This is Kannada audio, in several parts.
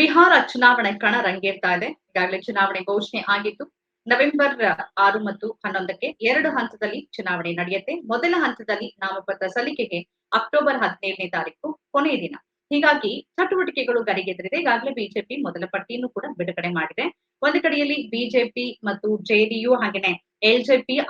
ಬಿಹಾರ ಚುನಾವಣೆ ಕಣ ರಂಗೇರ್ತಾ ಇದೆ. ಈಗಾಗಲೇ ಚುನಾವಣೆ ಘೋಷಣೆ ಆಗಿದ್ದು, ನವೆಂಬರ್ ಆರು ಮತ್ತು ಹನ್ನೊಂದಕ್ಕೆ ಎರಡು ಹಂತದಲ್ಲಿ ಚುನಾವಣೆ ನಡೆಯುತ್ತೆ. ಮೊದಲ ಹಂತದಲ್ಲಿ ನಾಮಪತ್ರ ಸಲ್ಲಿಕೆಗೆ ಅಕ್ಟೋಬರ್ ಹದಿನೇಳನೇ ತಾರೀಕು ಕೊನೆಯ ದಿನ. ಹೀಗಾಗಿ ಚಟುವಟಿಕೆಗಳು ಗರಿಗೆದರಿದೆ ಈಗಾಗಲೇ ಬಿಜೆಪಿ ಮೊದಲ ಪಟ್ಟಿಯನ್ನು ಕೂಡ ಬಿಡುಗಡೆ ಮಾಡಿದೆ. ಒಂದು ಕಡೆಯಲ್ಲಿ ಬಿಜೆಪಿ ಮತ್ತು ಜೆಡಿಯು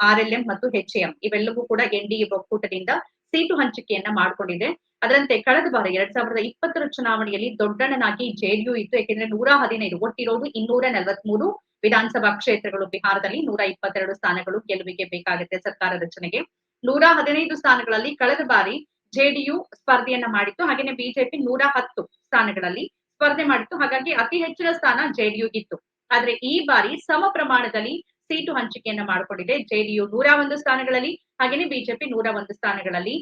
ಆರ್ ಎಲ್ ಎಂ ಮತ್ತು ಎಚ್ಎಂ ಇವೆಲ್ಲವೂ ಕೂಡ ಎನ್ ಡಿ ಒಕ್ಕೂಟದಿಂದ ಸೀಟು ಹಂಚಿಕೆಯನ್ನ ಮಾಡಿಕೊಂಡಿದೆ. ಅದರಂತೆ ಕಳೆದ ಬಾರಿ ಎರಡ್ ಸಾವಿರದ ಇಪ್ಪತ್ತರ ಚುನಾವಣೆಯಲ್ಲಿ ದೊಡ್ಡಣ್ಣನಾಗಿ ಜೆಡಿಯು ಇತ್ತು ಏಕೆಂದ್ರೆ ನೂರ ಹದಿನೈದು ಒಟ್ಟಿರೋದು ಇನ್ನೂರ ನಲವತ್ಮೂರು ವಿಧಾನಸಭಾ ಕ್ಷೇತ್ರಗಳು ಬಿಹಾರದಲ್ಲಿ ನೂರ ಇಪ್ಪತ್ತೆರಡು ಸ್ಥಾನಗಳು ಗೆಲುವಿಗೆ ಬೇಕಾಗುತ್ತೆ ಸರ್ಕಾರ ರಚನೆಗೆ. ನೂರ ಹದಿನೈದು ಸ್ಥಾನಗಳಲ್ಲಿ ಕಳೆದ ಬಾರಿ ಜೆಡಿಯು ಸ್ಪರ್ಧೆಯನ್ನ ಮಾಡಿತ್ತು. ಹಾಗೇನೆ ಬಿಜೆಪಿ ನೂರ ಹತ್ತು ಸ್ಥಾನಗಳಲ್ಲಿ ಸ್ಪರ್ಧೆ ಮಾಡಿತ್ತು. ಹಾಗಾಗಿ ಅತಿ ಹೆಚ್ಚಿನ ಸ್ಥಾನ ಜೆಡಿಯು ಇತ್ತು ಆದ್ರೆ ಈ ಬಾರಿ ಸಮ ಪ್ರಮಾಣದಲ್ಲಿ ಸೀಟು ಹಂಚಿಕೆಯನ್ನ ಮಾಡಿಕೊಂಡಿದೆ. ಜೆಡಿಯು ನೂರ ಒಂದು ಸ್ಥಾನಗಳಲ್ಲಿ, ಹಾಗೇನೆ ಬಿಜೆಪಿ ನೂರ ಒಂದು ಸ್ಥಾನಗಳಲ್ಲಿ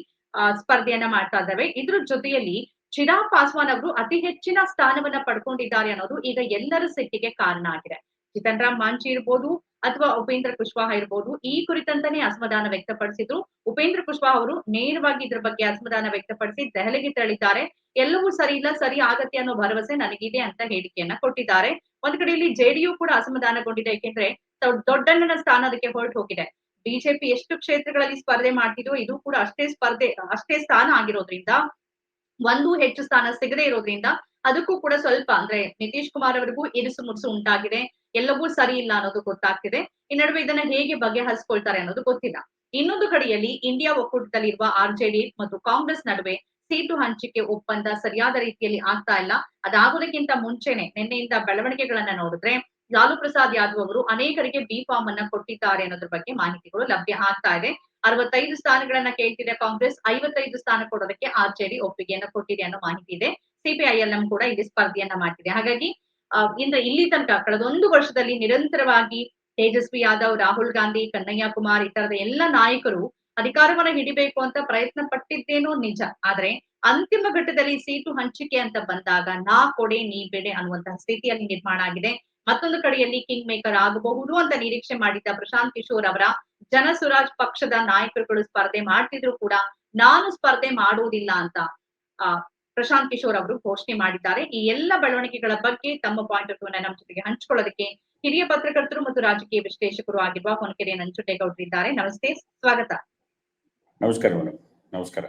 ಸ್ಪರ್ಧೆಯನ್ನ ಮಾಡ್ತಾ ಇದ್ದಾವೆ ಇದ್ರ ಜೊತೆಯಲ್ಲಿ ಚಿರಾ ಪಾಸ್ವಾನ್ ಅವರು ಅತಿ ಹೆಚ್ಚಿನ ಸ್ಥಾನವನ್ನ ಪಡ್ಕೊಂಡಿದ್ದಾರೆ ಅನ್ನೋದು ಈಗ ಎಲ್ಲರ ಸಿಟ್ಟಿಗೆ ಕಾರಣ ಆಗಿದೆ. ಜಿತನ್ ರಾಮ್ ಮಾಂಚಿ ಇರ್ಬೋದು ಅಥವಾ ಉಪೇಂದ್ರ ಕುಶ್ವಾಹ ಇರ್ಬೋದು, ಈ ಕುರಿತಂತಾನೆ ಅಸಮಾಧಾನ ವ್ಯಕ್ತಪಡಿಸಿದ್ರು. ಉಪೇಂದ್ರ ಕುಶ್ವಾಹ ಅವರು ನೇರವಾಗಿ ಇದ್ರ ಬಗ್ಗೆ ಅಸಮಾಧಾನ ವ್ಯಕ್ತಪಡಿಸಿ ದೆಹಲಿಗೆ ತೆರಳಿದ್ದಾರೆ. ಎಲ್ಲವೂ ಸರಿ ಇಲ್ಲ, ಸರಿ ಆಗತ್ತೆ ಅನ್ನೋ ಭರವಸೆ ನನಗಿದೆ ಅಂತ ಹೇಳಿಕೆಯನ್ನ ಕೊಟ್ಟಿದ್ದಾರೆ. ಒಂದ್ ಕಡೆಯಲ್ಲಿ ಜೆಡಿಯು ಕೂಡ ಅಸಮಾಧಾನಗೊಂಡಿದೆ, ಏಕೆಂದ್ರೆ ದೊಡ್ಡಣ್ಣನ ಸ್ಥಾನ ಅದಕ್ಕೆ ಹೊರಟು ಹೋಗಿದೆ ಬಿಜೆಪಿ ಎಷ್ಟು ಕ್ಷೇತ್ರಗಳಲ್ಲಿ ಸ್ಪರ್ಧೆ ಮಾಡ್ತಿದ್ರು ಇದು ಕೂಡ ಅಷ್ಟೇ ಸ್ಪರ್ಧೆ, ಅಷ್ಟೇ ಸ್ಥಾನ ಆಗಿರೋದ್ರಿಂದ, ಒಂದು ಹೆಚ್ಚು ಸ್ಥಾನ ಸಿಗದೆ ಇರೋದ್ರಿಂದ ಅದಕ್ಕೂ ಕೂಡ ಸ್ವಲ್ಪ ಅಂದ್ರೆ ನಿತೀಶ್ ಕುಮಾರ್ ಅವರಿಗೂ ಇರಿಸು ಮುರುಸು ಉಂಟಾಗಿದೆ, ಎಲ್ಲವೂ ಸರಿ ಇಲ್ಲ ಅನ್ನೋದು ಗೊತ್ತಾಗ್ತಿದೆ. ಈ ನಡುವೆ ಇದನ್ನ ಹೇಗೆ ಬಗೆಹರಿಸ್ಕೊಳ್ತಾರೆ ಅನ್ನೋದು ಗೊತ್ತಿಲ್ಲ. ಇನ್ನೊಂದು ಕಡೆಯಲ್ಲಿ ಇಂಡಿಯಾ ಒಕ್ಕೂಟದಲ್ಲಿರುವ ಆರ್ಜೆಡಿ ಮತ್ತು ಕಾಂಗ್ರೆಸ್ ನಡುವೆ ಸೀಟು ಹಂಚಿಕೆ ಒಪ್ಪಂದ ಸರಿಯಾದ ರೀತಿಯಲ್ಲಿ ಆಗ್ತಾ ಇಲ್ಲ. ಅದಾಗೋದಕ್ಕಿಂತ ಮುಂಚೆನೆ, ನಿನ್ನೆಯಿಂದ ಬೆಳವಣಿಗೆಗಳನ್ನ ನೋಡಿದ್ರೆ ಲಾಲು ಪ್ರಸಾದ್ ಯಾದವ್ ಅವರು ಅನೇಕರಿಗೆ ಬಿ ಫಾರ್ಮ್ ಅನ್ನ ಕೊಟ್ಟಿದ್ದಾರೆ ಅನ್ನೋದ್ರ ಬಗ್ಗೆ ಮಾಹಿತಿಗಳು ಲಭ್ಯ ಆಗ್ತಾ ಇದೆ. ಅರವತ್ತೈದು ಸ್ಥಾನಗಳನ್ನ ಕೇಳ್ತಿದೆ ಕಾಂಗ್ರೆಸ್, ಐವತ್ತೈದು ಸ್ಥಾನ ಕೊಡೋದಕ್ಕೆ ಆರ್ಜೆಡಿ ಒಪ್ಪಿಗೆಯನ್ನ ಕೊಟ್ಟಿದೆ ಅನ್ನೋ ಮಾಹಿತಿ ಇದೆ. ಸಿಪಿಐಎಲ್ಎಂ ಕೂಡ ಇಲ್ಲಿ ಸ್ಪರ್ಧೆಯನ್ನ ಮಾಡ್ತಿದೆ. ಹಾಗಾಗಿ ಇಂದ ಇಲ್ಲಿ ತನಕ ಕಳೆದೊಂದು ವರ್ಷದಲ್ಲಿ ನಿರಂತರವಾಗಿ ತೇಜಸ್ವಿ ಯಾದವ್, ರಾಹುಲ್ ಗಾಂಧಿ, ಕನ್ನಯ್ಯ ಕುಮಾರ್ ಈ ತರದ ಎಲ್ಲ ನಾಯಕರು ಅಧಿಕಾರವನ್ನ ಹಿಡಿಬೇಕು ಅಂತ ಪ್ರಯತ್ನ ಪಟ್ಟಿದ್ದೇನೋ ನಿಜ. ಆದ್ರೆ ಅಂತಿಮ ಘಟ್ಟದಲ್ಲಿ ಸೀಟು ಹಂಚಿಕೆ ಅಂತ ಬಂದಾಗ ನಾ ಕೊಡೆ ನೀ ಬೇಡೆ ಅನ್ನುವಂತಹ ಸ್ಥಿತಿಯಲ್ಲಿ ನಿರ್ಮಾಣ ಆಗಿದೆ. ಮತ್ತೊಂದು ಕಡೆಯಲ್ಲಿ ಕಿಂಗ್ ಮೇಕರ್ ಆಗಬಹುದು ಅಂತ ನಿರೀಕ್ಷೆ ಮಾಡಿದ್ದ ಪ್ರಶಾಂತ್ ಕಿಶೋರ್ ಅವರ ಜನಸುರಾಜ್ ಪಕ್ಷದ ನಾಯಕರುಗಳು ಸ್ಪರ್ಧೆ ಮಾಡ್ತಿದ್ರು ಕೂಡ ನಾನು ಸ್ಪರ್ಧೆ ಮಾಡುವುದಿಲ್ಲ ಅಂತ ಆ ಪ್ರಶಾಂತ್ ಕಿಶೋರ್ ಅವರು ಘೋಷಣೆ ಮಾಡಿದ್ದಾರೆ. ಈ ಎಲ್ಲ ಬೆಳವಣಿಗೆಗಳ ಬಗ್ಗೆ ತಮ್ಮ ಪಾಯಿಂಟ್ ಆಫ್ ವ್ಯೂನ ನಮ್ಮ ಜೊತೆಗೆ ಹಂಚಿಕೊಳ್ಳೋದಕ್ಕೆ ಹಿರಿಯ ಪತ್ರಕರ್ತರು ಮತ್ತು ರಾಜಕೀಯ ವಿಶ್ಲೇಷಕರು ಆಗಿರುವ ಹೊನಕೆರೆ ಇದ್ದಾರೆ. ನಮಸ್ತೆ ಸ್ವಾಗತ. ನಮಸ್ಕಾರ ಮೇಡಮ್ ನಮಸ್ಕಾರ.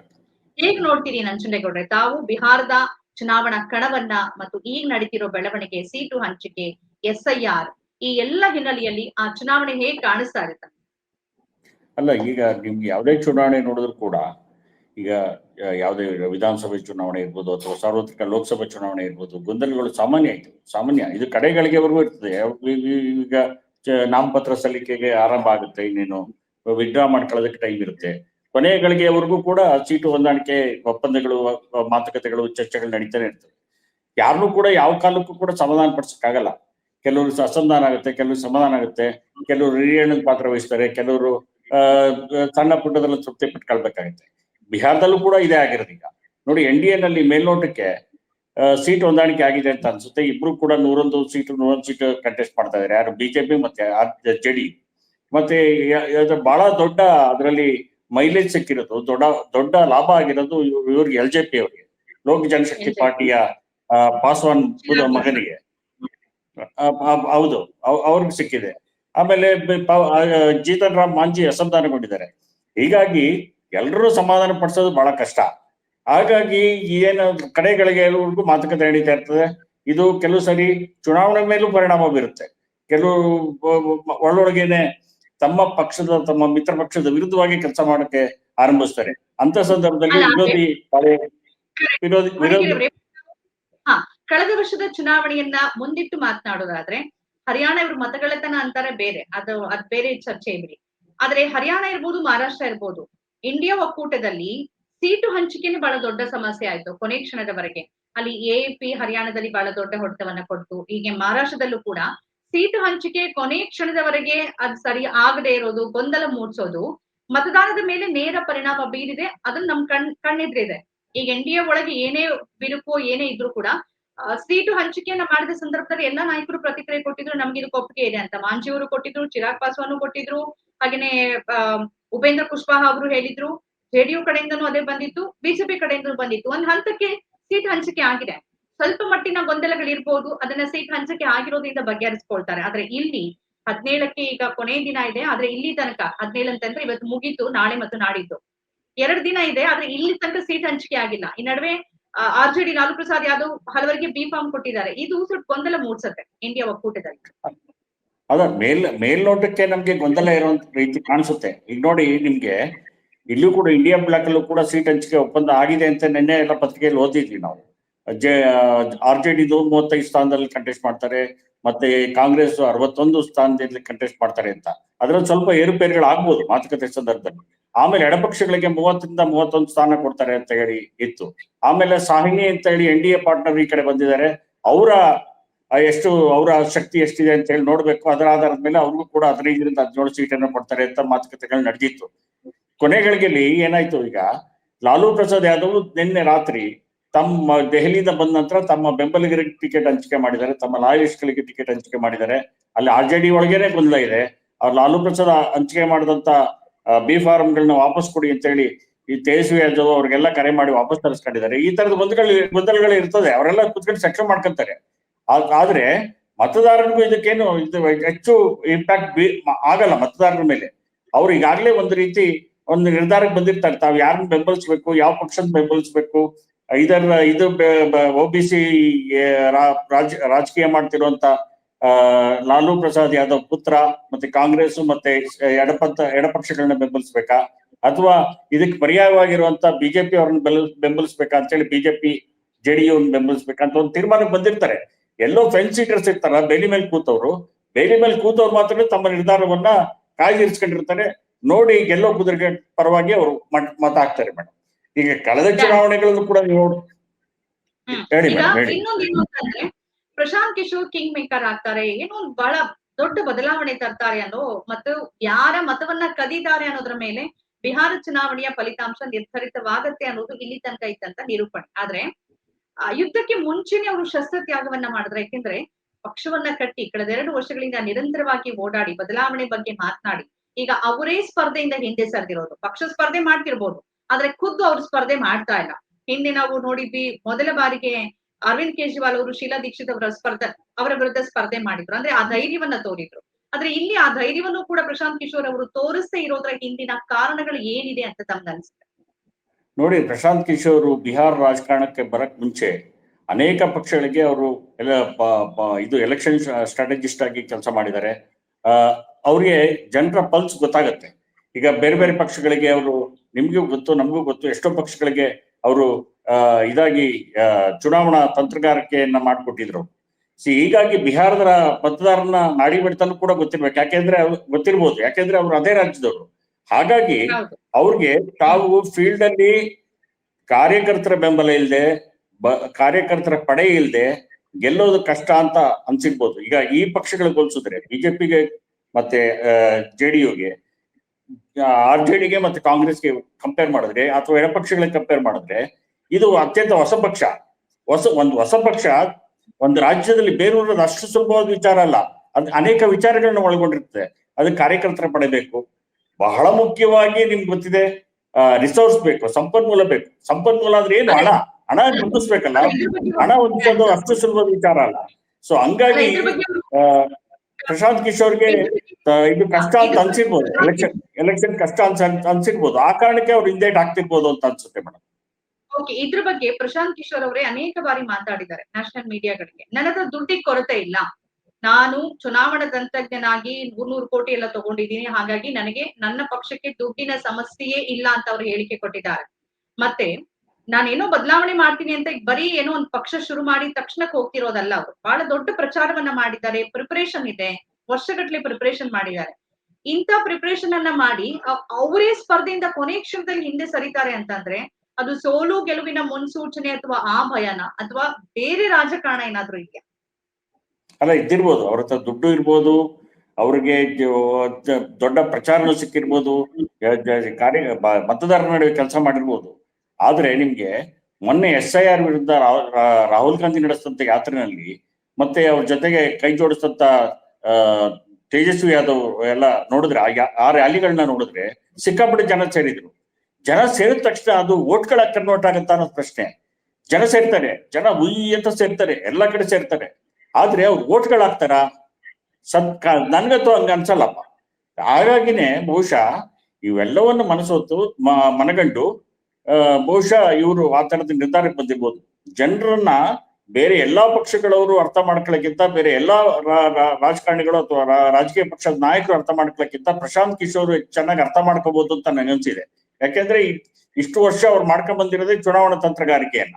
ಹೇಗ್ ನೋಡ್ತೀರಿ ನಂಜುಂಡೇಗೌಡ್ರೆ? ತಾವು ಬಿಹಾರದ ಚುನಾವಣಾ ಕಣವನ್ನ ಮತ್ತು ಈಗ ನಡೀತಿರೋ ಬೆಳವಣಿಗೆ ಸೀಟು ಹಂಚಿಕೆ ಎಸ್ ಐ ಈ ಎಲ್ಲ ಹಿನ್ನೆಲೆಯಲ್ಲಿ ಆ ಚುನಾವಣೆ ಹೇಗೆ ಕಾಣಿಸ್ತಾ ಇರುತ್ತೆ? ಅಲ್ಲ, ಈಗ ನಿಮ್ಗೆ ಯಾವುದೇ ಚುನಾವಣೆ ನೋಡಿದ್ರು ಕೂಡ, ಈಗ ಯಾವುದೇ ವಿಧಾನಸಭೆ ಚುನಾವಣೆ ಇರ್ಬೋದು ಅಥವಾ ಸಾರ್ವತ್ರಿಕ ಲೋಕಸಭೆ ಚುನಾವಣೆ ಇರ್ಬೋದು, ಗೊಂದಲಗಳು ಸಾಮಾನ್ಯ ಆಯ್ತು, ಸಾಮಾನ್ಯ, ಇದು ಕಡೆಗಳಿಗೆವರೆಗೂ ಇರ್ತದೆ. ಈಗ ನಾಮಪತ್ರ ಸಲ್ಲಿಕೆಗೆ ಆರಂಭ ಆಗುತ್ತೆ, ಇನ್ನೇನು ವಿಡ್ರಾ ಮಾಡ್ಕೊಳ್ಳೋದಕ್ಕೆ ಟೈಮ್ ಇರುತ್ತೆ. ಕೊನೆಯ ಗಳಿಗೆವರೆಗೂ ಕೂಡ ಸೀಟು ಹೊಂದಾಣಿಕೆ ಒಪ್ಪಂದಗಳು, ಮಾತುಕತೆಗಳು, ಚರ್ಚೆಗಳು ನಡೀತಾನೆ ಇರ್ತವೆ ಯಾರನ್ನೂ ಕೂಡ ಯಾವ ಕಾಲಕ್ಕೂ ಕೂಡ ಸಮಾಧಾನ ಪಡಿಸಕ್ಕಾಗಲ್ಲ ಕೆಲವರು ಅಸಮಾಧಾನ ಆಗುತ್ತೆ ಕೆಲವರು ಸಮಾಧಾನ ಆಗುತ್ತೆ ಕೆಲವರು ಹಿರಿಯಣ್ಣನ ಪಾತ್ರ ವಹಿಸ್ತಾರೆ ಕೆಲವರು ಸಣ್ಣ ಪುಟ್ಟದಲ್ಲ ತೃಪ್ತಿ ಪಟ್ಕೊಳ್ಬೇಕಾಗುತ್ತೆ. ಬಿಹಾರದಲ್ಲೂ ಕೂಡ ಇದೇ ಆಗಿರೋದು ಈಗ. ನೋಡಿ ಎನ್ ಡಿ ಎ ನಲ್ಲಿ ಮೇಲ್ನೋಟಕ್ಕೆ ಸೀಟ್ ಹೊಂದಾಣಿಕೆ ಆಗಿದೆ ಅಂತ ಅನ್ಸುತ್ತೆ. ಇಬ್ರು ಕೂಡ ನೂರೊಂದು ಸೀಟ್ ನೂರೊಂದು ಸೀಟ್ ಕಂಟೆಸ್ಟ್ ಮಾಡ್ತಾ ಇದ್ದಾರೆ. ಯಾರು ಬಿಜೆಪಿ ಮತ್ತೆ ಜೆ ಡಿ. ಮತ್ತೆ ಬಹಳ ದೊಡ್ಡ ಅದರಲ್ಲಿ ಮೈಲೇಜ್ ಸಿಕ್ಕಿರೋದು ದೊಡ್ಡ ದೊಡ್ಡ ಲಾಭ ಆಗಿರೋದು ಇವ್- ಇವ್ರಿಗೆ ಎಲ್ ಜೆ ಪಿ ಅವರಿಗೆ. ಲೋಕ ಜನಶಕ್ತಿ. ಪಾರ್ಟಿಯ ಪಾಸ್ವಾನ್ ಮಗನಿಗೆ. ಹೌದು. ಅವ್- ಅವ್ರಿಗೆ ಸಿಕ್ಕಿದೆ. ಆಮೇಲೆ ಜೀತನ್ ರಾಮ್ ಮಾಂಜಿ ಅಸಮಾಧಾನಗೊಂಡಿದ್ದಾರೆ. ಹೀಗಾಗಿ ಎಲ್ಲರೂ ಸಮಾಧಾನ ಪಡಿಸೋದು ಬಹಳ ಕಷ್ಟ. ಹಾಗಾಗಿ ಏನು ಕಡೆಗಳಿಗೆ ಎಲ್ಲರಿಗೂ ಮಾತುಕತೆ ನಡೀತಾ ಇರ್ತದೆ. ಇದು ಕೆಲವು ಸರಿ ಚುನಾವಣೆ ಮೇಲೂ ಪರಿಣಾಮ ಬೀರುತ್ತೆ. ಕೆಲವು ಒಳೊಳಗೇನೆ ತಮ್ಮ ಪಕ್ಷದ ತಮ್ಮ ಮಿತ್ರ ಪಕ್ಷದ ವಿರುದ್ಧವಾಗಿ ಕೆಲಸ ಮಾಡಕ್ಕೆ ಆರಂಭಿಸ್ತಾರೆ. ಅಂತ ಸಂದರ್ಭದಲ್ಲಿ ವಿರೋಧಿ ವಿರೋಧಿ ಕಳೆದ ವರ್ಷದ ಚುನಾವಣೆಯನ್ನ ಮುಂದಿಟ್ಟು ಮಾತನಾಡೋದಾದ್ರೆ, ಹರಿಯಾಣ ಇವ್ರ ಮತಗಳತನ ಅಂತಾರೆ ಬೇರೆ, ಅದು, ಅದ್ ಬೇರೆ ಚರ್ಚೆ ಬಿಡಿ ಆದ್ರೆ ಹರಿಯಾಣ ಇರ್ಬೋದು, ಮಹಾರಾಷ್ಟ್ರ ಇರ್ಬೋದು ಇಂಡಿಯಾ ಒಕ್ಕೂಟದಲ್ಲಿ ಸೀಟು ಹಂಚಿಕೆನೆ ಬಹಳ ದೊಡ್ಡ ಸಮಸ್ಯೆ ಆಯ್ತು ಕೊನೆ ಕ್ಷಣದವರೆಗೆ. ಅಲ್ಲಿ ಎ ಪಿ ಹರಿಯಾಣದಲ್ಲಿ ಬಹಳ ದೊಡ್ಡ ಹೊಡೆತವನ್ನ ಕೊಡ್ತು ಹೀಗೆ ಮಹಾರಾಷ್ಟ್ರದಲ್ಲೂ ಕೂಡ ಸೀಟು ಹಂಚಿಕೆ ಕೊನೆ ಕ್ಷಣದವರೆಗೆ ಅದ್ ಸರಿ ಆಗದೆ ಇರೋದು, ಗೊಂದಲ ಮೂಡಿಸೋದು, ಮತದಾನದ ಮೇಲೆ ನೇರ ಪರಿಣಾಮ ಬೀರಿದೆ, ಅದನ್ನ ನಮ್ ಕಣ್, ಕಣ್ಣೆದ್ರಿದೆ. ಈಗ ಎನ್ ಡಿ ಎ ಒಳಗೆ ಏನೇ ಬಿರುಕು, ಏನೇ ಇದ್ರು ಕೂಡ ಸೀಟು ಹಂಚಿಕೆಯನ್ನ ಮಾಡಿದ ಸಂದರ್ಭದಲ್ಲಿ ಎಲ್ಲಾ ನಾಯಕರು ಪ್ರತಿಕ್ರಿಯೆ ಕೊಟ್ಟಿದ್ರು, ನಮ್ಗೆ ಇದು ಒಪ್ಪಿಗೆ ಇದೆ ಅಂತ. ಮಾಂಜಿ ಅವರು ಕೊಟ್ಟಿದ್ರು, ಚಿರಾಗ್ ಪಾಸ್ವಾನ್ ಕೊಟ್ಟಿದ್ರು, ಹಾಗೇನೆ ಉಪೇಂದ್ರ ಕುಶ್ವಾಹ ಅವರು ಹೇಳಿದ್ರು. ಜೆಡಿಯು ಕಡೆಯಿಂದನೂ ಅದೇ ಬಂದಿತ್ತು ಬಿಜೆಪಿ ಕಡೆಯಿಂದನೂ ಬಂದಿತ್ತು. ಒಂದ್ ಹಂತಕ್ಕೆ ಸೀಟ್ ಹಂಚಿಕೆ ಆಗಿದೆ. ಸ್ವಲ್ಪ ಮಟ್ಟಿನ ಗೊಂದಲಗಳಿರ್ಬೋದು, ಅದನ್ನ ಸೀಟ್ ಹಂಚಿಕೆ ಆಗಿರೋದ್ರಿಂದ ಬಗೆಹರಿಸ್ಕೊಳ್ತಾರೆ. ಆದ್ರೆ ಇಲ್ಲಿ ಹದಿನೇಳಕ್ಕೆ ಈಗ ಕೊನೆ ದಿನ ಇದೆ, ಆದ್ರೆ ಇಲ್ಲಿ ತನಕ ಹದಿನೇಳು ಅಂತಂದ್ರೆ ಇವತ್ತು ಮುಗೀತು, ನಾಳೆ ಮತ್ತು ನಾಡಿದ್ದು. ಎರಡು ದಿನ ಇದೆ, ಆದ್ರೆ ಇಲ್ಲಿ ತನಕ ಸೀಟ್ ಹಂಚಿಕೆ ಆಗಿಲ್ಲ. ಈ ನಡುವೆ R J D Lalu Prasad Yadav ಹಲವರಿಗೆ ಬಿ ಫಾರ್ಮ್ ಕೊಟ್ಟಿದ್ದಾರೆ. ಇದು ಸ್ವಲ್ಪ ಗೊಂದಲ ಮೂಡಿಸುತ್ತೆ ಇಂಡಿಯಾ ಒಕ್ಕೂಟದಲ್ಲಿ. ಅದ ಮೇಲ್, ಮೇಲ್ನೋಟಕ್ಕೆ ನಮ್ಗೆ ಗೊಂದಲ ಇರುವಂತ ರೀತಿ ಕಾಣಿಸುತ್ತೆ. ಈಗ ನೋಡಿ, ನಿಮ್ಗೆ ಇಲ್ಲೂ ಕೂಡ ಇಂಡಿಯಾ ಬ್ಲಾಕ್ ಅಲ್ಲೂ ಕೂಡ ಸೀಟ್ ಹಂಚಿಕೆ ಒಪ್ಪಂದ ಆಗಿದೆ ಅಂತ ನಿನ್ನೆ ಎಲ್ಲ ಪತ್ರಿಕೆಯಲ್ಲಿ ಓದಿದ್ವಿ ನಾವು. ಜೆ, ಆರ್ ಜೆ ಡಿದು ಮೂವತ್ತೈದು ಸ್ಥಾನದಲ್ಲಿ ಕಂಟೆಸ್ಟ್ ಮಾಡ್ತಾರೆ, ಮತ್ತೆ ಕಾಂಗ್ರೆಸ್ ಅರವತ್ತೊಂದು ಸ್ಥಾನದಲ್ಲಿ ಕಂಟೆಸ್ಟ್ ಮಾಡ್ತಾರೆ ಅಂತ. ಅದ್ರಲ್ಲಿ ಸ್ವಲ್ಪ ಏರುಪೇರುಗಳು ಆಗ್ಬೋದು ಮಾತುಕತೆ ಸಂದರ್ಭದಲ್ಲಿ. ಆಮೇಲೆ ಎಡಪಕ್ಷಗಳಿಗೆ ಮೂವತ್ತರಿಂದ ಮೂವತ್ತೊಂದು ಸ್ಥಾನ ಕೊಡ್ತಾರೆ ಅಂತ ಹೇಳಿ ಇತ್ತು. ಆಮೇಲೆ ಸಾಹಿನಿ ಅಂತ ಹೇಳಿ ಎನ್ ಡಿ ಎ ಪಾರ್ಟ್ನರ್ ಈ ಕಡೆ ಬಂದಿದ್ದಾರೆ. ಅವರ ಎಷ್ಟು, ಅವರ ಶಕ್ತಿ ಎಷ್ಟಿದೆ ಅಂತ ಹೇಳಿ ನೋಡ್ಬೇಕು. ಅದರ ಆಧಾರದ ಮೇಲೆ ಅವ್ರಿಗೂ ಕೂಡ ಹದಿನೈದರಿಂದ ಹದಿನೇಳು ಸೀಟನ್ನು ಕೊಡ್ತಾರೆ ಅಂತ ಮಾತುಕತೆಗಳು ನಡೆದಿತ್ತು. ಕೊನೆಗಳಿಗೆಲ್ಲಿ ಏನಾಯ್ತು ಈಗ? ಲಾಲು ಪ್ರಸಾದ್ ಯಾದವ್ ನಿನ್ನೆ ರಾತ್ರಿ ತಮ್ಮ ದೆಹಲಿಯಿಂದ ಬಂದ ನಂತರ ತಮ್ಮ ಬೆಂಬಲಿಗರಿಗೆ ಟಿಕೆಟ್ ಹಂಚಿಕೆ ಮಾಡಿದ್ದಾರೆ. ತಮ್ಮ ಲಾಯಲಿಸ್ಟ್ಗಳಿಗೆ ಟಿಕೆಟ್ ಹಂಚಿಕೆ ಮಾಡಿದ್ದಾರೆ. ಅಲ್ಲಿ ಆರ್ ಜೆ ಡಿ ಒಳಗೇನೆ ಗೊಂದಲ ಇದೆ. ಅವ್ರು ಲಾಲು ಪ್ರಸಾದ್ ಹಂಚಿಕೆ ಮಾಡಿದಂತ ಬಿ ಫಾರ್ಮ್ಗಳನ್ನ ವಾಪಸ್ ಕೊಡಿ ಅಂತ ಹೇಳಿ ಈ ತೇಜಸ್ವಿ ಯಾದವ್ ಅವ್ರಿಗೆಲ್ಲ ಕರೆ ಮಾಡಿ ವಾಪಸ್ ತರಿಸ್ಕೊಂಡಿದ್ದಾರೆ. ಈ ತರದ ಗೊಂದಲಗಳು ಗೊಂದಲಗಳು ಇರ್ತದೆ. ಅವರೆಲ್ಲ ಕುತ್ಕೊಂಡು ಸೆಟ್ಲ್ ಮಾಡ್ಕೊಂತಾರೆ. ಆದ್ರೆ ಮತದಾರರಿಗೂ ಇದಕ್ಕೇನು ಇದು ಹೆಚ್ಚು ಇಂಪ್ಯಾಕ್ಟ್ ಆಗಲ್ಲ ಮತದಾರರ ಮೇಲೆ. ಅವ್ರು ಈಗಾಗಲೇ ಒಂದು ರೀತಿ ಒಂದು ನಿರ್ಧಾರಕ್ಕೆ ಬಂದಿರ್ತಾರೆ. ತಾವು ಯಾರನ್ನ ಬೆಂಬಲಿಸ್ಬೇಕು, ಯಾವ ಪಕ್ಷನ ಬೆಂಬಲಿಸ್ಬೇಕು ಇದರ ಇದು ಒ ಬಿ ಸಿ ರಾಜ, ರಾಜಕೀಯ ಮಾಡ್ತಿರುವಂತ ಲಾಲೂ ಪ್ರಸಾದ್ ಯಾದವ್ ಪುತ್ರ ಮತ್ತೆ ಕಾಂಗ್ರೆಸ್ ಮತ್ತೆ ಎಡಪಂಥ ಎಡಪಕ್ಷಗಳನ್ನ ಬೆಂಬಲಿಸ್ಬೇಕಾ? ಅಥವಾ ಇದಕ್ಕೆ ಪರ್ಯಾಯವಾಗಿರುವಂತ ಬಿಜೆಪಿ ಅವ್ರನ್ನ ಬೆಲ್ ಬೆಂಬಲಿಸ್ಬೇಕಾ ಅಂತೇಳಿ ಬಿಜೆಪಿ ಜೆಡಿಯು ಬೆಂಬಲಿಸ್ಬೇಕಂತ ಒಂದು ತೀರ್ಮಾನಕ್ಕೆ ಬಂದಿರ್ತಾರೆ. ಎಲ್ಲೋ ಫೆನ್ಸ್ ಸೀಟರ್ಸ್ ಇರ್ತಾರ ಬೇಲಿ ಮೇಲೆ ಕೂತವ್ರು. ಬೇಲಿ ಮೇಲೆ ಕೂತವ್ರು ಮಾತ್ರ ತಮ್ಮ ನಿರ್ಧಾರವನ್ನ ಕಾಯ್ದಿರಿಸ್ಕೊಂಡಿರ್ತಾರೆ. ನೋಡಿ ಗೆಲ್ಲೋ ಕುದುರೆಗೆ ಪರವಾಗಿ ಅವರು ಮತ ಹಾಕ್ತಾರೆ ಮೇಡಮ್ ಈಗ ಕಳೆದ ಚುನಾವಣೆಗಳಲ್ಲೂ ಕೂಡ ನೀವು. ಹೇಳಿ ಮೇಡಮ್ ಹೇಳಿ. ಪ್ರಶಾಂತ್ ಕಿಶೋರ್ ಕಿಂಗ್ ಮೇಕರ್ ಆಗ್ತಾರೆ, ಏನೋ ಒಂದು ಬಹಳ ದೊಡ್ಡ ಬದಲಾವಣೆ ತರ್ತಾರೆ ಅನ್ನೋ ಮತ್ತು ಯಾರ ಮತವನ್ನ ಕದಿದ್ದಾರೆ ಅನ್ನೋದ್ರ ಮೇಲೆ ಬಿಹಾರ ಚುನಾವಣೆಯ ಫಲಿತಾಂಶ ನಿರ್ಧರಿತವಾಗತ್ತೆ ಅನ್ನೋದು ಇಲ್ಲಿ ತನಕ ಇತ್ತಂತ ನಿರೂಪಣೆ. ಆದ್ರೆ ಯುದ್ಧಕ್ಕೆ ಮುಂಚೆನೆ ಅವರು ಶಸ್ತ್ರತ್ಯಾಗವನ್ನ ಮಾಡಿದ್ರೆ. ಯಾಕೆಂದ್ರೆ, ಪಕ್ಷವನ್ನ ಕಟ್ಟಿ ಕಳೆದ ಎರಡು ವರ್ಷಗಳಿಂದ ನಿರಂತರವಾಗಿ ಓಡಾಡಿ ಬದಲಾವಣೆ ಬಗ್ಗೆ ಮಾತನಾಡಿ, ಈಗ ಅವರೇ ಸ್ಪರ್ಧೆಯಿಂದ ಹಿಂದೆ ಸರಿದಿರೋದು. ಪಕ್ಷ ಸ್ಪರ್ಧೆ ಮಾಡ್ತಿರ್ಬೋದು, ಆದ್ರೆ ಖುದ್ದು ಅವ್ರು ಸ್ಪರ್ಧೆ ಮಾಡ್ತಾ ಇಲ್ಲ. ಹಿಂದೆ ನಾವು ನೋಡಿದ್ವಿ, ಮೊದಲ ಬಾರಿಗೆ ಅರವಿಂದ್ ಕೇಜ್ರಿವಾಲ್ ಅವರು ಶೀಲಾ ದೀಕ್ಷಿತ್ ಅವರ ಸ್ಪರ್ಧೆ, ಅವರ ವಿರುದ್ಧ ಸ್ಪರ್ಧೆ ಮಾಡಿದ್ರು. ಅಂದ್ರೆ ಆ ಧೈರ್ಯವನ್ನ ತೋರಿದ್ರು. ಆದ್ರೆ ಇಲ್ಲಿ ಆ ಧೈರ್ಯವನ್ನು ಕೂಡ ಪ್ರಶಾಂತ್ ಕಿಶೋರ್ ಅವರು ತೋರಿಸದೇ ಇರೋದ್ರ ಹಿಂದಿನ ಕಾರಣಗಳು ಏನಿದೆ ಅಂತ ತಮ್ಗೆ ಅನ್ಸುತ್ತೆ? ನೋಡಿ, ಪ್ರಶಾಂತ್ ಕಿಶೋರ್ ಬಿಹಾರ್ ರಾಜಕಾರಣಕ್ಕೆ ಬರಕ್ ಮುಂಚೆ ಅನೇಕ ಪಕ್ಷಗಳಿಗೆ ಅವರು ಎಲ್ಲ ಇದು ಎಲೆಕ್ಷನ್ ಸ್ಟ್ರಾಟಜಿಸ್ಟ್ ಆಗಿ ಕೆಲಸ ಮಾಡಿದ್ದಾರೆ. ಅವರಿಗೆ ಜನರ ಪಲ್ಸ್ ಗೊತ್ತಾಗತ್ತೆ. ಈಗ ಬೇರೆ ಬೇರೆ ಪಕ್ಷಗಳಿಗೆ ಅವರು, ನಿಮ್ಗೂ ಗೊತ್ತು, ನಮಗೂ ಗೊತ್ತು, ಎಷ್ಟೋ ಪಕ್ಷಗಳಿಗೆ ಅವರು ಇದಾಗಿ ಚುನಾವಣಾ ತಂತ್ರಗಾರಿಕೆಯನ್ನ ಮಾಡಿಕೊಟ್ಟಿದ್ರು. ಸಿ ಹೀಗಾಗಿ ಬಿಹಾರದ ಮತದಾರನ ನಾಡಿ ಬಡಿತನೂ ಕೂಡ ಗೊತ್ತಿರ್ಬೇಕು. ಯಾಕೆಂದ್ರೆ ಅವ್ರು- ಗೊತ್ತಿರ್ಬೋದು. ಯಾಕೆಂದ್ರೆ ಅವ್ರು ಅದೇ ರಾಜ್ಯದವರು. ಹಾಗಾಗಿ ಅವ್ರಿಗೆ ತಾವು ಫೀಲ್ಡ್ ಅಲ್ಲಿ ಕಾರ್ಯಕರ್ತರ ಬೆಂಬಲ ಇಲ್ಲದೆ ಬ ಕಾರ್ಯಕರ್ತರ ಪಡೆ ಇಲ್ಲದೆ ಗೆಲ್ಲೋದು ಕಷ್ಟ ಅಂತ ಅನ್ಸಿರ್ಬೋದು. ಈಗ ಈ ಪಕ್ಷಗಳಿಗೆ ಹೋಲಿಸಿದ್ರೆ ಬಿಜೆಪಿಗೆ ಮತ್ತೆ ಜೆಡಿಯುಗೆ ಆರ್ ಜೆ ಡಿಗೆ ಮತ್ತೆ ಕಾಂಗ್ರೆಸ್ಗೆ ಕಂಪೇರ್ ಮಾಡಿದ್ರೆ ಅಥವಾ ಎಡಪಕ್ಷಗಳಿಗೆ ಕಂಪೇರ್ ಮಾಡಿದ್ರೆ ಇದು ಅತ್ಯಂತ ಹೊಸ ಪಕ್ಷ. ಹೊಸ, ಒಂದು ಹೊಸ ಪಕ್ಷ, ಒಂದು ರಾಜ್ಯದಲ್ಲಿ ಬೇರೂರದ ಅಷ್ಟು ಸುಲಭವಾದ ವಿಚಾರ ಅಲ್ಲ. ಅದ್ ಅನೇಕ ವಿಚಾರಗಳನ್ನ ಒಳಗೊಂಡಿರ್ತದೆ. ಅದಕ್ಕೆ ಕಾರ್ಯಕರ್ತರ ಪಡೆಬೇಕು. ಬಹಳ ಮುಖ್ಯವಾಗಿ ನಿಮ್ಗೆ ಗೊತ್ತಿದೆ ರಿಸೋರ್ಸ್ ಬೇಕು, ಸಂಪನ್ಮೂಲ ಬೇಕು. ಸಂಪನ್ಮೂಲ ಅಂದ್ರೆ ಏನು? ಹಣ. ಹಣ ಬಗ್ಗೆ ಹಣ ಹೊಂದಿಸೋದು ಅಷ್ಟು ಸುಲಭದ ವಿಚಾರ ಅಲ್ಲ. ಸೊ ಹಂಗಾಗಿ ಪ್ರಶಾಂತ್ ಕಿಶೋರ್ಗೆ ಇದು ಕಷ್ಟ ಅಂತ ಅನ್ಸಿರ್ಬೋದು. ಎಲೆಕ್ಷನ್ ಎಲೆಕ್ಷನ್ ಕಷ್ಟ ಅನ್ಸ, ಅನ್ಸಿರ್ಬೋದು. ಆ ಕಾರಣಕ್ಕೆ ಅವ್ರು ಹಿಂದೇಟ್ ಆಗ್ತಿರ್ಬೋದು ಅಂತ ಅನ್ಸುತ್ತೆ ಮೇಡಮ್. ಓಕೆ ಇದ್ರ ಬಗ್ಗೆ ಪ್ರಶಾಂತ್ ಕಿಶೋರ್ ಅವರೇ ಅನೇಕ ಬಾರಿ ಮಾತಾಡಿದ್ದಾರೆ ನ್ಯಾಷನಲ್ ಮೀಡಿಯಾಗಳಿಗೆ ನನ್ನ ಹತ್ರ ದುಡ್ಡಿಗೆ ಕೊರತೆ ಇಲ್ಲ. ನಾನು ಚುನಾವಣಾ ತಂತ್ರಜ್ಞನಾಗಿ ನೂರ್ನೂರು ಕೋಟಿ ಎಲ್ಲ ತಗೊಂಡಿದ್ದೀನಿ. ಹಾಗಾಗಿ ನನಗೆ ನನ್ನ ಪಕ್ಷಕ್ಕೆ ದುಡ್ಡಿನ ಸಮಸ್ಯೆಯೇ ಇಲ್ಲ ಅಂತ ಅವ್ರು ಹೇಳಿಕೆ ಕೊಟ್ಟಿದ್ದಾರೆ. ಮತ್ತೆ ನಾನೇನೋ ಬದಲಾವಣೆ ಮಾಡ್ತೀನಿ ಅಂತ ಬರೀ ಏನೋ ಒಂದು ಪಕ್ಷ ಶುರು ಮಾಡಿ ತಕ್ಷಣಕ್ಕೆ ಹೋಗ್ತಿರೋದಲ್ಲ ಅವರು. ಬಹಳ ದೊಡ್ಡ ಪ್ರಚಾರವನ್ನ ಮಾಡಿದ್ದಾರೆ. ಪ್ರಿಪರೇಷನ್ ಇದೆ. ವರ್ಷಗಟ್ಲೆ ಪ್ರಿಪರೇಷನ್ ಮಾಡಿದ್ದಾರೆ. ಇಂಥ ಪ್ರಿಪರೇಷನ್ ಅನ್ನ ಮಾಡಿ ಅವರೇ ಸ್ಪರ್ಧೆಯಿಂದ ಕೊನೆ ಕ್ಷಣದಲ್ಲಿ ಹಿಂದೆ ಸರಿತಾರೆ ಅಂತಂದ್ರೆ ಅದು ಸೋಲು, ಗೆಲುವಿನ ಮುನ್ಸೂಚನೆ ಅಥವಾ ಆ ಭಯನ ಅಥವಾ ಬೇರೆ ರಾಜಕಾರಣ ಏನಾದ್ರೂ ಇದೆಯಾ? ಅಲ್ಲ, ಇದ್ದಿರ್ಬೋದು. ಅವ್ರ ಹತ್ರ ದುಡ್ಡು ಇರ್ಬೋದು. ಅವ್ರಿಗೆ ದೊಡ್ಡ ಪ್ರಚಾರನೂ ಸಿಕ್ಕಿರ್ಬೋದು. ಕಾರ್ಯ ಮತದಾರರ ನಡುವೆ ಕೆಲಸ ಮಾಡಿರ್ಬೋದು. ಆದ್ರೆ ನಿಮ್ಗೆ ಮೊನ್ನೆ ಎಸ್ ಐ ಆರ್ ವಿರುದ್ಧ ರಾಹುಲ್ ಗಾಂಧಿ ನಡೆಸಿದಂತ ಯಾತ್ರೆನಲ್ಲಿ ಮತ್ತೆ ಅವ್ರ ಜೊತೆಗೆ ಕೈ ಜೋಡಿಸಿದಂತ ತೇಜಸ್ವಿ ಯಾದವ್ ಎಲ್ಲ ನೋಡಿದ್ರೆ ಆ ರ್ಯಾಲಿಗಳನ್ನ ನೋಡಿದ್ರೆ ಸಿಕ್ಕಾಪಟ್ಟೆ ಜನ ಸೇರಿದ್ರು. ಜನ ಸೇರಿದ ತಕ್ಷಣ ಅದು ಓಟ್ಗಳ ಕನ್ವರ್ಟ್ ಆಗತ್ತಾ ಅನ್ನೋದು ಪ್ರಶ್ನೆ. ಜನ ಸೇರ್ತಾರೆ, ಜನ ಉಯ್ ಅಂತ ಸೇರ್ತಾರೆ, ಎಲ್ಲಾ ಕಡೆ ಸೇರ್ತಾರೆ. ಆದ್ರೆ ಅವ್ರು ಓಟ್ಗಳಾಗ್ತಾರ? ಸತ್ ನನ್ಗಂತೂ ಹಂಗ ಅನ್ಸಲ್ಲಪ್ಪ. ಹಾಗಾಗಿನೇ ಬಹುಶಃ ಇವೆಲ್ಲವನ್ನು ಮನಸ್ಸೊತ್ತು ಮನಗಂಡು ಬಹುಶಃ ಇವರು ಆ ತರದ ನಿರ್ಧಾರಕ್ಕೆ ಬಂದಿರ್ಬೋದು. ಜನರನ್ನ ಬೇರೆ ಎಲ್ಲಾ ಪಕ್ಷಗಳವರು ಅರ್ಥ ಮಾಡ್ಕೊಳ್ಳೋಕ್ಕಿಂತ ಬೇರೆ ಎಲ್ಲಾ ರಾಜಕಾರಣಿಗಳು ಅಥವಾ ರಾಜಕೀಯ ಪಕ್ಷದ ನಾಯಕರು ಅರ್ಥ ಮಾಡ್ಕೊಳ್ಳೋಕ್ಕಿಂತ ಪ್ರಶಾಂತ್ ಕಿಶೋರ್ ಚೆನ್ನಾಗಿ ಅರ್ಥ ಮಾಡ್ಕೋಬಹುದು ಅಂತ ನನಗನ್ಸಿದೆ ಯಾಕೆಂದ್ರೆ ಇಷ್ಟು ವರ್ಷ ಅವ್ರು ಮಾಡ್ಕೊಂಡ್ ಬಂದಿರೋದೇ ಚುನಾವಣಾ ತಂತ್ರಗಾರಿಕೆಯನ್ನ.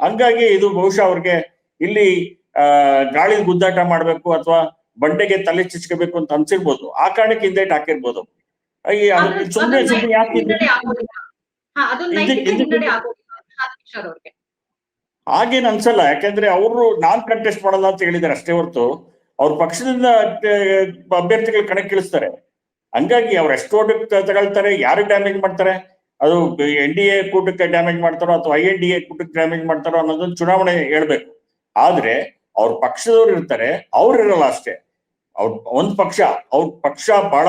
ಹಂಗಾಗಿ ಇದು ಬಹುಶಃ ಅವ್ರಿಗೆ ಇಲ್ಲಿ ಆ ಗಾಳಿ ಗುದ್ದಾಟ ಮಾಡ್ಬೇಕು ಅಥವಾ ಬಂಡೆಗೆ ತಲೆ ಚಿಚ್ಕೋಬೇಕು ಅಂತ ಅನ್ಸಿರ್ಬೋದು. ಆ ಕಾರಣಕ್ಕೆ ಹಿಂದೆ ಹಾಕಿರ್ಬೋದು. ಸುಮ್ಮನೆ ಸುಮ್ಮನೆ ಯಾಕೆ ಹಾಗೇನ್ ಅನ್ಸಲ್ಲ. ಯಾಕಂದ್ರೆ ಅವರು ನಾನ್ ಕಂಟೆಸ್ಟ್ ಮಾಡಲ್ಲ ಅಂತ ಹೇಳಿದಾರೆ ಅಷ್ಟೇ ಹೊರತು. ಅವ್ರ ಪಕ್ಷದಿಂದ ಅಭ್ಯರ್ಥಿಗಳು ಕಣಕ್ಕಿಳಿಸ್ತಾರೆ. ಹಂಗಾಗಿ ಅವ್ರು ಎಷ್ಟು ಓಟ್ ತಗೊಳ್ತಾರೆ, ಯಾರಿಗೆ ಡ್ಯಾಮೇಜ್ ಮಾಡ್ತಾರೆ? ಅದು ಎನ್ ಡಿ ಎ ಕೂಟಕ್ಕೆ ಡ್ಯಾಮೇಜ್ ಮಾಡ್ತಾರೋ ಅಥವಾ ಐ ಎನ್ ಡಿ ಎ ಕೂಟಕ್ಕೆ ಡ್ಯಾಮೇಜ್ ಮಾಡ್ತಾರೋ ಅನ್ನೋದನ್ನ ಚುನಾವಣೆ ಹೇಳ್ಬೇಕು. ಆದ್ರೆ ಅವ್ರ ಪಕ್ಷದವ್ರು ಇರ್ತಾರೆ, ಅವ್ರು ಇರಲ್ಲ ಅಷ್ಟೇ. ಅವ್ರ ಒಂದ್ ಪಕ್ಷ, ಅವ್ರ ಪಕ್ಷ ಬಹಳ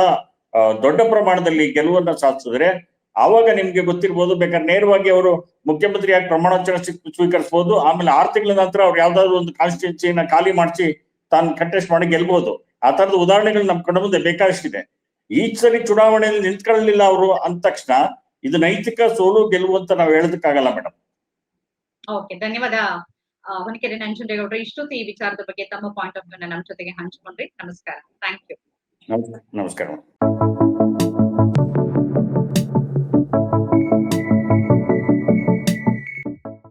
ದೊಡ್ಡ ಪ್ರಮಾಣದಲ್ಲಿ ಗೆಲುವನ್ನ ಸಾಧಿಸಿದ್ರೆ ಆವಾಗ ನಿಮ್ಗೆ ಗೊತ್ತಿರ್ಬೋದು, ಬೇಕಾದ್ರೆ ನೇರವಾಗಿ ಅವರು ಮುಖ್ಯಮಂತ್ರಿಯಾಗಿ ಪ್ರಮಾಣವಚನ ಸ್ವೀ- ಸ್ವೀಕರಿಸಬಹುದು ಆಮೇಲೆ ಆರು ತಿಂಗಳ ನಂತರ ಅವ್ರು ಯಾವ್ದಾದ್ರು ಒಂದು ಕಾನ್ಸ್ಟಿಟ್ಯೂನ್ಸಿನ ಖಾಲಿ ಮಾಡಿಸಿ ತಾನು ಕಂಟೆಸ್ಟ್ ಮಾಡಿ ಗೆಲ್ಬಹುದು ಆ ತರದ ಉದಾಹರಣೆಗಳು ನಮ್ ಕಣ್ಣ ಮುಂದೆ ಬೇಕಾದಷ್ಟಿದೆ. ಈ ಸರಿ ಚುನಾವಣೆಯಲ್ಲಿ ನಿಂತ್ಕೊಳ್ಳಲಿಲ್ಲ ಅವರು ಅಂದ ತಕ್ಷಣ ಇದು ನೈತಿಕ ಸೋಲು ಗೆಲುವು ಅಂತ ನಾವು ಹೇಳೋದಕ್ಕಾಗಲ್ಲ ಮೇಡಮ್ ಓಕೆ ಧನ್ಯವಾದ. ಹೊನಕೆರೆ ನಂಜುಂಡೇಗೌಡರು ಇಷ್ಟೊತ್ತು ಈ ವಿಚಾರದ ಬಗ್ಗೆ ತಮ್ಮ ಪಾಯಿಂಟ್ ಆಫ್ ವ್ಯೂ ನಮ್ಮ ಜೊತೆಗೆ ಹಂಚಿಕೊಂಡ್ರಿ. ನಮಸ್ಕಾರ. ಥ್ಯಾಂಕ್ ಯು ನಮಸ್ಕಾರ.